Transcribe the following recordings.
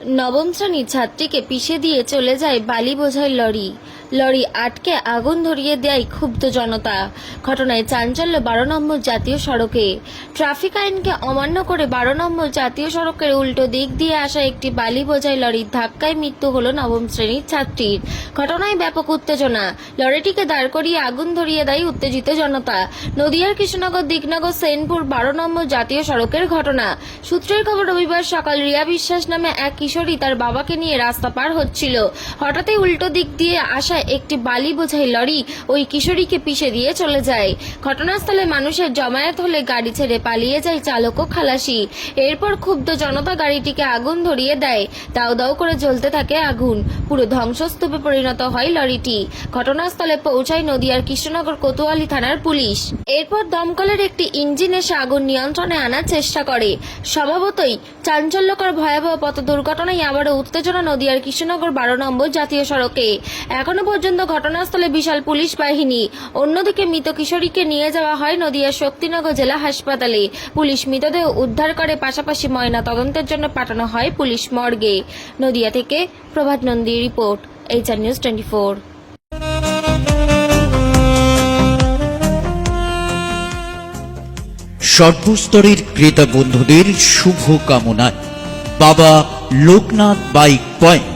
নবম শ্রেণির ছাত্রীকে পিষে দিয়ে চলে যায় বালি বোঝাই লরি। লরি আটকে আগুন ধরিয়ে দেয় ক্ষুব্ধ জনতা। ঘটনায় চাঞ্চল্য বারো নম্বর জাতীয় সড়কে। ট্রাফিক আইনকে অমান্য করে বারো নম্বর জাতীয় সড়কের উল্টো দিক দিয়ে আসা একটি বালি বোঝাই লরির ধাক্কায় মৃত্যু হল নবম শ্রেণির ছাত্রীর। ঘটনায় ব্যাপক উত্তেজনা। লরিটিকে দাঁড় করিয়ে আগুন ধরিয়ে দেয় উত্তেজিত জনতা। নদিয়ার কৃষ্ণনগর, দিকনগর, সেনপুর বারো নম্বর জাতীয় সড়কের ঘটনা। সূত্রের খবর, রবিবার সকাল রিয়া বিশ্বাস নামে এক কিশোরী তার বাবাকে নিয়ে রাস্তা পার হচ্ছিল। হঠাৎই উল্টো দিক দিয়ে আসা একটি বালি বোঝাই লরি ওই কিশোরীকে পিষে দিয়ে চলে যায়। ঘটনাস্থলে মানুষের জমায়েত হলে গাড়ি ছেড়ে পালিয়ে যায় চালক ও খালাসি। এরপর ক্ষুব্ধ জনতা গাড়িটিকে আগুন ধরিয়ে দেয়। দাউ দাউ করে জ্বলতে থাকে আগুন। পুরো ধ্বংসস্তূপে পরিণত হয় লরিটি। ঘটনাস্থলে পৌঁছায় নদিয়ার কৃষ্ণনগর কোতোয়ালি থানার পুলিশ। এরপর দমকলের একটি ইঞ্জিন এসে আগুন নিয়ন্ত্রণে আনার চেষ্টা করে। স্বভাবতই চাঞ্চল্যকর ভয়াবহ পথ দুর্ঘটনায় আবারও উত্তেজনা নদিয়ার কৃষ্ণনগর বারো নম্বর জাতীয় সড়কে। এখনও পর্যন্ত ঘটনাস্থলে বিশাল পুলিশ বাহিনী। অন্যদিকে মৃত কিশোরীকে নিয়ে যাওয়া হয় নদিয়ার শক্তিনগর জেলা হাসপাতালে। পুলিশ মৃতদেহ উদ্ধার করে, পাশাপাশি ময়না তদন্তের জন্য পাঠানো হয় পুলিশ মর্গে। নদিয়া থেকে Prabhat Nandi report, HR news twenty four. সর্বস্তরের ক্রেতা বন্ধুদের শুভ কামনায় বাবা লোকনাথ বাইক পয়েন্ট।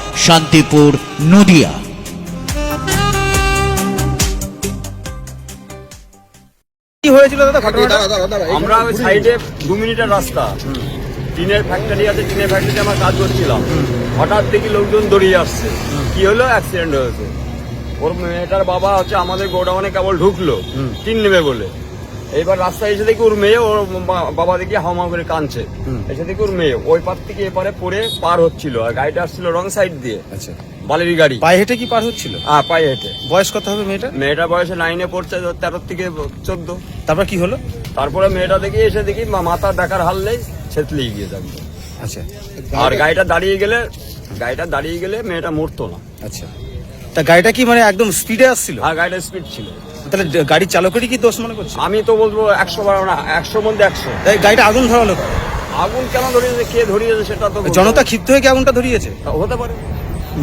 শান্তিপুর নদিয়া। কি হয়েছিল দাদা আমরা ওই সাইডে দু মিনিটের রাস্তা। টিনের ফ্যাক্টরি আছে টিনের ফ্যাক্টরিতে আমরা কাজ করছিলাম। হঠাৎ দেখি লোকজন দৌড়িয়ে আসছে। কি হলো? অ্যাক্সিডেন্ট হয়েছে। ওর মেয়েটার বাবা হচ্ছে আমাদের গোডাউনে কেবল ঢুকলো। টিন নেবে বলে। এইবার রাস্তায় এসে দেখি ওর মেয়ে ওর বাবা দেখি হাওমা করে কাঁদছে। এসে দেখি ওর মেয়ে ওই পার থেকে এপারে পড়ে পার হচ্ছিল আর গাড়িটা আসছিল রং সাইড দিয়ে। আচ্ছা। বালের গাড়ি। পায়ে হেঁটে কি পার হচ্ছিল? হ্যাঁ পায়ে হেঁটে। বয়স কত হবে মেয়েটা মেয়েটার বয়সে নাইনে পড়ছে তেরো থেকে চোদ্দ। তারপর কি হলো? তারপরে মেয়েটা দেখি এসে দেখি মাথা দেখার হাল নেই ছেতলিয়ে গিয়ে থাকবে আচ্ছা। আর গাড়িটা দাঁড়িয়ে গেলে গাড়িটা দাঁড়িয়ে গেলে মেয়েটা মরতো না। আচ্ছা। তা গাড়িটা কি মানে একদম স্পিডে আসছিল? আর গাড়িটা স্পিড ছিল। তাহলে গাড়ির চালকেরই কি দোষ মনে করছে? আমি তো বলব একশো বারো না একশো মধ্যে একশো। তাই গাড়িটা আগুন ধরালো আগুন কেন ধরিয়েছে কে ধরিয়েছে সেটা তো জনতা। ক্ষিপ্ত হয়ে কি আগুনটা ধরিয়েছে? হতে পারে।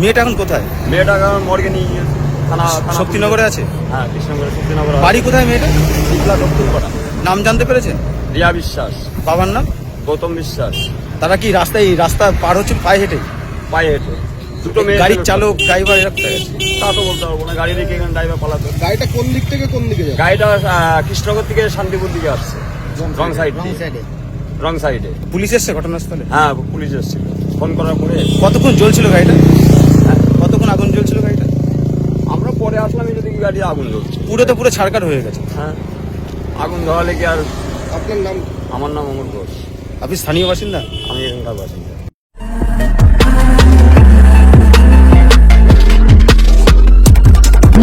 মেয়েটা এখন কোথায়? মেয়েটা কারণ মর্গে নিয়ে গিয়েছে। থানা শক্তিনগরে আছে? হ্যাঁ কৃষ্ণনগরে শক্তিনগরে বাড়ি কোথায় মেয়েটা? নাম জানতে পেরেছেন? রিয়া বিশ্বাস। বাবার নাম? গৌতম বিশ্বাস। তারা কি রাস্তায় রাস্তা পার হচ্ছে পায়ে হেঁটে? পায়ে হেঁটে। দুটো মেয়ে গাড়ির চালক ড্রাইভার এরা। কোথায়? তা তো বলতে পারব না গাড়ি রেখে এখানে ড্রাইভার পালাতো। গাড়িটা কোন দিক থেকে কোন দিকে যাবে গাড়িটা আহ, কৃষ্ণনগর থেকে শান্তিপুর দিকে আসছে। রং সাইড রং সাইডে পুলিশ এসছে ঘটনাস্থলে? হ্যাঁ পুলিশ এসেছিল। ফোন করার পরে কতক্ষণ জ্বলছিল গাড়িটা? কতক্ষণ আগুন জ্বলছিল গাড়িটা? আমরা পরে আসলাম এই দেখি গাড়ি আগুন জ্বলছে। পুরো তো পুরো ছাড়কার হয়ে গেছে। হ্যাঁ। আগুন ধরালে কি আর আপনার নাম? আমার নাম অমর ঘোষ। আপনি স্থানীয় বাসিন্দা? আমি এখানকার বাসিন্দা।